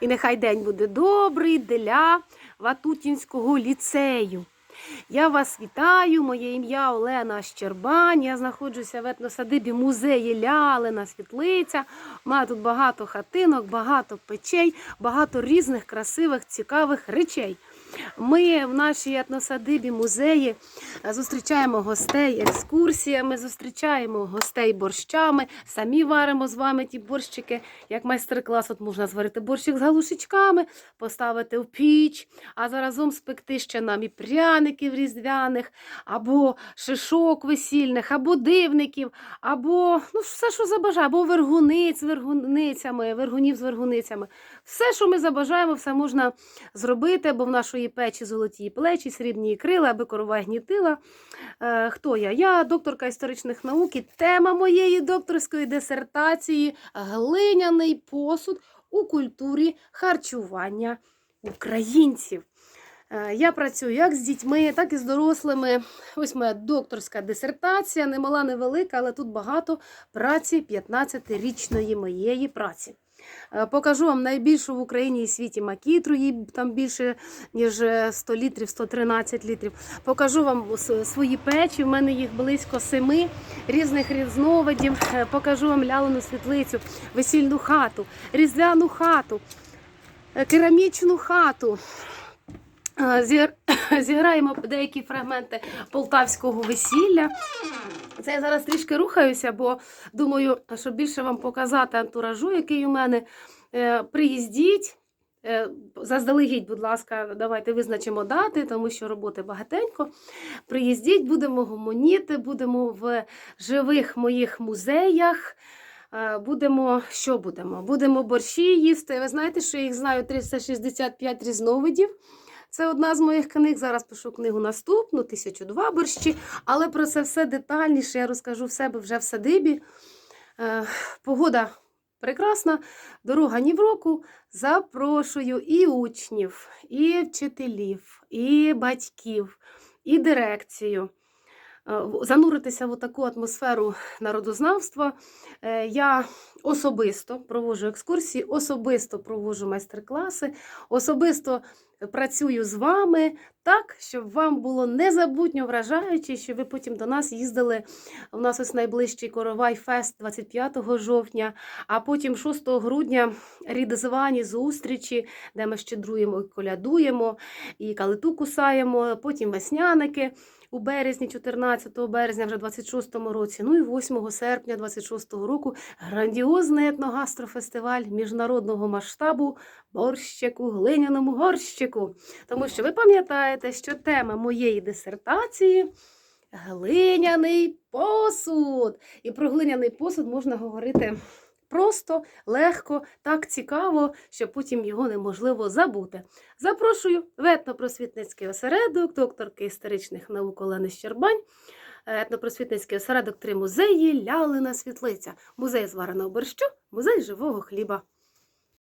І нехай день буде добрий для Ватутінського ліцею. Я вас вітаю, моє ім'я Олена Щербань. Я знаходжуся в етносадибі музеї Лялина Світлиця. Маю тут багато хатинок, багато печей, багато різних красивих, цікавих речей. Ми в нашій етносадибі музеї е, зустрічаємо гостей екскурсіями, зустрічаємо гостей борщами, самі варимо з вами ті борщики, як майстер-клас. От можна зварити борщик з галушечками, поставити в піч, а заразом спекти ще нам і пряників різдвяних, або шишок весільних, або дивників, або ну, все, що забажає, або вергуниць вергуницями, вергунів з вергуницями. Все, що ми забажаємо, все можна зробити, бо в нашої печі золоті плечі, срібні крила, аби корова гнітила. Е, хто я? Я докторка історичних наук і тема моєї докторської дисертації глиняний посуд у культурі харчування українців. Е, Я працюю як з дітьми, так і з дорослими. Ось моя докторська дисертація, не мала, невелика, але тут багато праці 15-річної моєї праці. Е, Покажу вам найбільшу в Україні і світі макітру, їй там більше ніж е, 100 літрів, 113 літрів. Покажу вам свої печі. В мене їх близько семи різних різновидів. Е, Покажу вам лялену світлицю, весільну хату, різдвяну хату, е, керамічну хату. Зіграємо деякі фрагменти полтавського весілля. Це я зараз трішки рухаюся, бо думаю, щоб більше вам показати антуражу, який у мене. Е, Приїздіть. Е, Заздалегідь, будь ласка, давайте визначимо дати, тому що роботи багатенько. Приїздіть, будемо гомоніти, будемо в живих моїх музеях. Е, Будемо, що будемо? Будемо борщі їсти. Ви знаєте, що я їх знаю 365 різновидів. Це одна з моїх книг. Зараз пишу книгу наступну, 1002 борщі. Але про це все детальніше я розкажу в себе вже в садибі. Е, Погода прекрасна, дорога ні в року. Запрошую і учнів, і вчителів, і батьків, і дирекцію. Е, Зануритися в таку атмосферу народознавства. Е, Я особисто проводжу екскурсії, особисто проводжу майстер-класи, особисто працюю з вами так, щоб вам було незабутньо вражаюче, щоб ви потім до нас їздили. У нас ось найближчий Коровай Фест 25 жовтня, а потім 6 грудня рідзвані зустрічі, де ми щедруємо і колядуємо, і калиту кусаємо, потім весняники. У березні, 14 березня, вже 26 році, ну і 8 серпня 26-го року грандіозний етногастрофестиваль міжнародного масштабу борщику, глиняному горщику. Тому що ви пам'ятаєте, що тема моєї дисертації глиняний посуд. І про глиняний посуд можна говорити просто, легко, так цікаво, що потім його неможливо забути. Запрошую в етнопросвітницький осередок докторки історичних наук Олени Щербань. Етнопросвітницький осередок три музеї, Лялина Світлиця, музей звареного борщу, музей живого хліба.